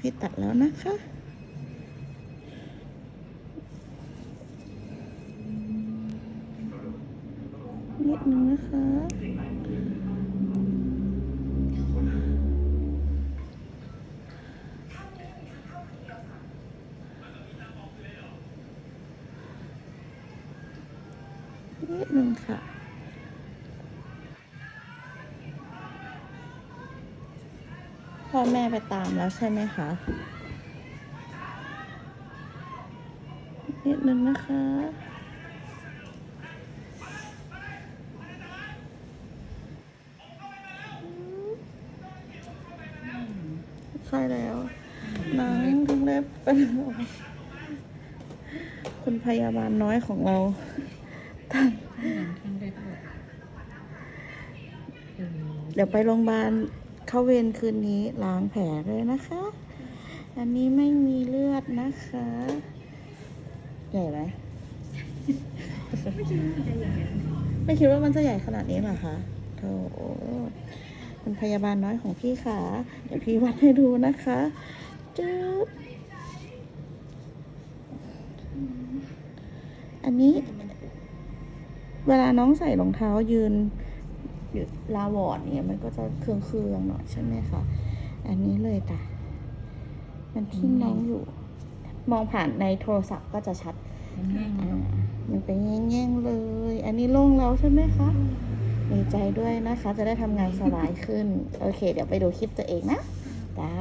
พี่ตัดแล้วนะคะนิดนึงนะคะนิดนึงค่ะ พ่อแม่ไปตามแล้วใช่ไหมคะ นิดนึงนะคะ ใช่แล้วหนังทั้งเล็บเป็นคุณพยาบาลน้อยของเราตั้งทั้งเล็บหมดอืมเดี๋ยวไปโรงพยาบาล เข้าเวรคืนนี้ล้างแผลเลยนะคะ อันนี้ไม่มีเลือดนะคะ ใหญ่ไหม ไม่คิดว่ามันจะใหญ่ขนาดนี้เหรอคะโธ่เป็นพยาบาลน้อยของพี่ค่ะ เดี๋ยวพี่วัดให้ดูนะคะจึ๊บอันนี้ เวลาน้องใส่รองเท้ายืน อยู่ลาวอร์ดเนี่ยมันก็จะเครื่องเครื่องๆหน่อยใช่ไหมคะอันนี้เลยจ้ะมันทิ่มน้องอยู่ มองผ่านในโทรศัพท์ก็จะชัดมันแห้งอ่ามันเป็นแง่งๆเลย อันนี้โล่งแล้วใช่ไหมคะดีใจด้วยนะคะ จะได้ทำงานสบายขึ้น โอเค เดี๋ยวไปดูคลิปตัวเองนะจ้า